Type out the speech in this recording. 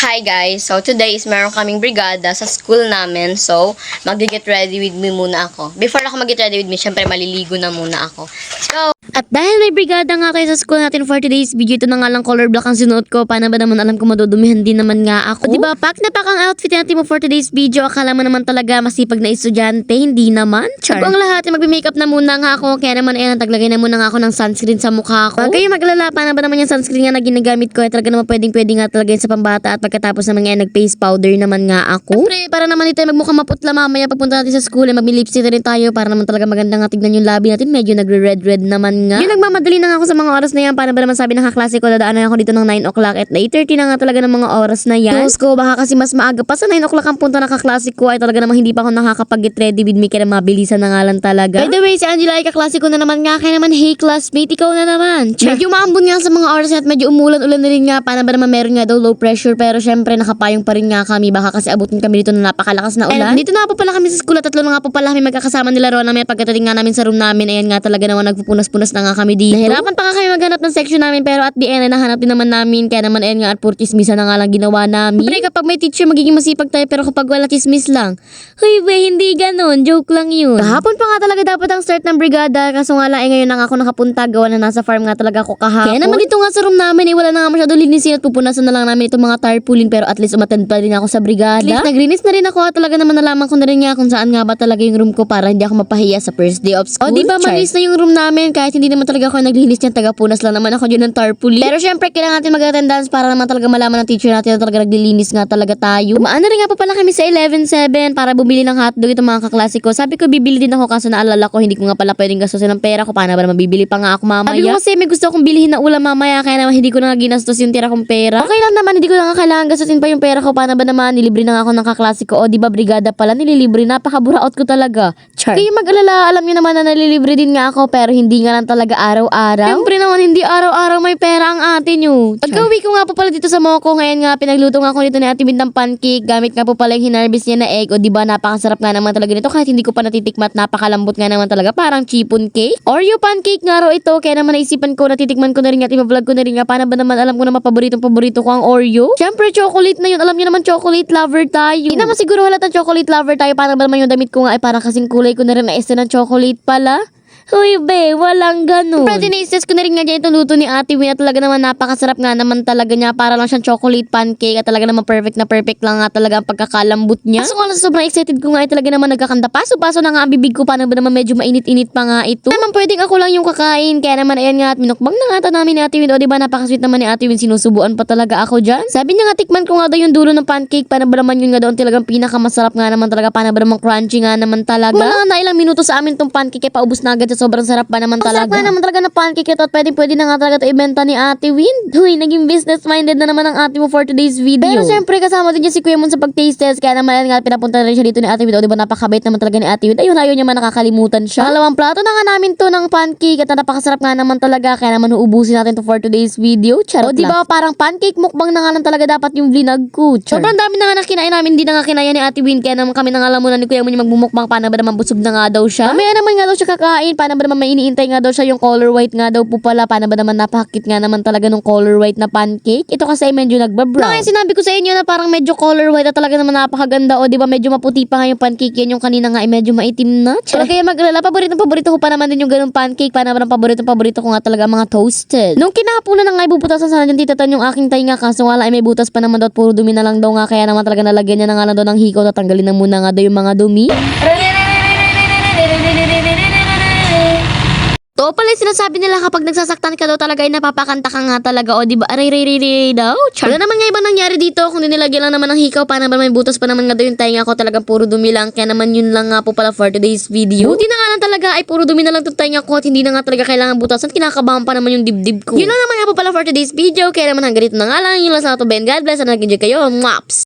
Hi guys! So today is meron kaming brigada sa school namin. So, mag-get ready with me muna ako. Before ako mag-get ready with me, syempre maliligo na muna ako. Let's go! At dahil may brigada nga kayo sa school natin for today's video, ito na nga lang color black ang sinuot ko. Paano ba naman alam ko madudumihan din naman nga ako? Diba, pack na pack ang outfit natin mo for today's video. Akala mo naman talaga masipag na estudyante, hindi naman. Char. ang lahat, magbe-makeup na muna nga ako. Kaya naman, ayan, taglagay na muna nga ako ng sunscreen sa mukha ko. Huwag kayo maglala, paano ba naman yung sunscreen nga na ginagamit ko? Eh, talaga naman pwedeng pwede nga talaga yun sa pambata at pagkatapos naman nga nag-face powder naman nga ako. Siyempre, para naman ito magmukhang maputla mamaya pagpunta natin sa school, magmi-lipstick na rin tayo para naman talaga maganda nga tignan yung labi natin. Medyo nagre-red-red naman nga. Yung nagmamadali na nga ako sa mga oras na yan. Paano ba naman sabi ng kaklase ko, dadaanan ako dito ng 9 o'clock at 8.30 na nga talaga ng mga oras na yan. Close ko, baka kasi mas maaga pa sa 9 o'clock ang punta ng kaklase ko ay talaga namang hindi pa ako nakakapag-get ready with me kaya mabilisan na nga lang talaga. By the way, si Angela ay kaklase ko na naman nga kaya naman hey classmate, ikaw na naman. Medyo maambon nga sa mga oras na at medyo umulan-ulan na rin nga. Paano ba naman meron nga daw low pressure pero syempre nakapayong pa rin nga kami. Baka kasi abutin kami dito na napakalakas na ulan. dito na po pala kami sa school at tatlo na nga po pala kami magkakasama nila Rona. May pagkatating nga namin sa room namin. Ayan nga talaga naman nagpupunas-punas na nga kami dito. Nahirapan pa nga kami maghanap ng section namin pero at the end ay nahanap din naman namin. Kaya naman ayan nga at puro chismisa na nga lang ginawa namin. Siyempre kapag may teacher magiging masipag tayo pero kapag wala chismis lang. Huy be, hindi ganun. Joke lang yun. Kahapon pa nga talaga dapat ang start ng brigada. Kaso nga lang eh, ngayon na nga ako nakapunta. Gawa na nasa farm nga talaga ako kahapon. Kaya naman dito nga sa room namin eh, wala na nga masyado linisin at pupunasan na lang namin itong mga tarpaulin pero at least umattend pa rin ako sa brigada. At least naglinis na rin ako at talaga naman nalaman ko na rin nga kung saan nga ba talaga yung room ko para hindi ako mapahiya sa first day of school. O di ba malinis na yung room namin kahit hindi naman talaga ako naglinis niyan taga-punas lang naman ako dyan ng tarpaulin. Pero syempre kailangan natin mag-attendance para naman talaga malaman ng teacher natin na talaga naglilinis nga talaga tayo. Umaan na rin nga pa pala kami sa 11-7 para bumili ng hotdog itong mga kaklase ko. Sabi ko bibili din ako kaso naalala ko hindi ko nga pala pwedeng gastusin ng pera ko. Paano ba naman bibili pa nga ako mamaya? Sabi ko kasi may gusto akong bilhin na ulam mamaya kaya naman hindi ko na ginastos yung tira kong pera. Okay lang naman hindi ko na nga kailangan gastusin pa yung pera ko. Paano ba naman nilibre na ako ng kaklase ko. O di ba brigada pala nililibre. Napakaburaot ko talaga. Char. Kayo mag-alala alam niyo naman na nalilibre din nga ako pero hindi nga lang talaga araw-araw. Siyempre naman hindi araw-araw may pera ang ate nyo. Pagka-uwi ko nga po pala dito sa Moko ngayon nga pinagluto nga ako nito ni Ate Min ng pancake gamit nga po pala yung hinarvest niya na egg o di ba napakasarap nga naman talaga nito kahit hindi ko pa natitikmat napakalambot nga naman talaga parang chipon cake. Oreo pancake nga raw ito kaya naman naisipan ko natitikman ko na rin at i-vlog ko na rin nga paano ba naman alam ko na mapaboritong paborito ko ang Oreo. Siyempre chocolate na yun alam niyo naman chocolate lover tayo. Hindi naman siguro halata chocolate lover tayo paano ba naman yung damit ko nga ay parang kasing kulay ko na rin na ng chocolate pala. Huy, be, walang ganun. Pero tinisis ko na rin nga dyan itong luto ni Ate Win at talaga naman napakasarap nga naman talaga niya. Para lang siyang chocolate pancake at talaga naman perfect na perfect lang nga talaga ang pagkakalambot niya. Nga lang sobrang excited ko nga ay talaga naman nagkakanda. Paso-paso na nga ang bibig ko. Paano ba naman medyo mainit-init pa nga ito? Naman pwedeng ako lang yung kakain. Kaya naman ayan nga at minukbang na nga ito namin ni Ate Win. O diba napakasweet naman ni Ate Win. Sinusubuan pa talaga ako dyan. Sabi niya nga tikman ko nga daw yung dulo ng pancake. Paano ba naman yun nga daw ang talagang pinakamasarap nga naman talaga. Paano ba naman crunchy nga naman talaga. Wala na ilang minuto sa amin tong pancake. Kaya paubos na agad sa sobrang sarap pa naman talaga. Sarap nga naman talaga na pancake ito at pwede pwede na nga talaga ito ibenta ni Ate Win. Huy, naging business minded na naman ang ate mo for today's video. Pero syempre kasama din niya si Kuya Mon sa pag-taste test. Kaya naman nga pinapunta na rin siya dito ni Ate Win. O diba napakabait naman talaga ni Ate Win. Ayun, ayaw niya man nakakalimutan siya. Dalawang plato na nga namin to ng pancake at napakasarap nga naman talaga. Kaya naman uubusin natin to for today's video. Charot o diba parang pancake mukbang na nga lang talaga dapat yung vlinag ko. Char. Sobrang dami na nga na kinain namin. Hindi na nga kinaya ni Ate Win. Kaya naman kami na nga alam mo na ni Kuya Mon yung magbumukbang. Paano ba naman busog na nga daw siya? Mamaya naman nga daw siya kakain. Paano ba naman may iniintay nga daw siya yung color white nga daw po pala. Paano ba naman napakakit nga naman talaga ng color white na pancake? Ito kasi ay medyo nagbabrown. Ngayon sinabi ko sa inyo na parang medyo color white at talaga naman napakaganda. O di ba medyo maputi pa nga yung pancake yan. Yung kanina nga ay medyo maitim na. Pero kaya maglala, paborito paborito ko pa naman din yung ganung pancake. Paano ba ng paborito paborito ko nga talaga mga toasted. Nung kinahapunan na nga ibubutasan sana dyan tita Tan yung aking tainga kaso wala ay may butas pa naman daw puro dumi na lang daw nga kaya naman talaga nalagyan niya na nga lang daw ng hikaw tatanggalin na muna nga daw yung mga dumi. To pala yung sinasabi nila kapag nagsasaktan ka daw talaga ay napapakanta ka nga talaga o di ba aray ray ray ray daw. Char. Wala naman nga iba nangyari dito kung nilagyan lang naman ng hikaw para naman may butas pa naman nga daw yung tainga ko talagang puro dumi lang kaya naman yun lang nga po pala for today's video. Buti na nga lang talaga ay puro dumi na lang itong tainga ko at hindi na nga talaga kailangan butasan kinakabahan pa naman yung dibdib ko. Yun lang naman nga po pala for today's video kaya naman hanggang dito na nga lang yun lang sa ato Ben God bless and nag-enjoy kayo. Mwaps!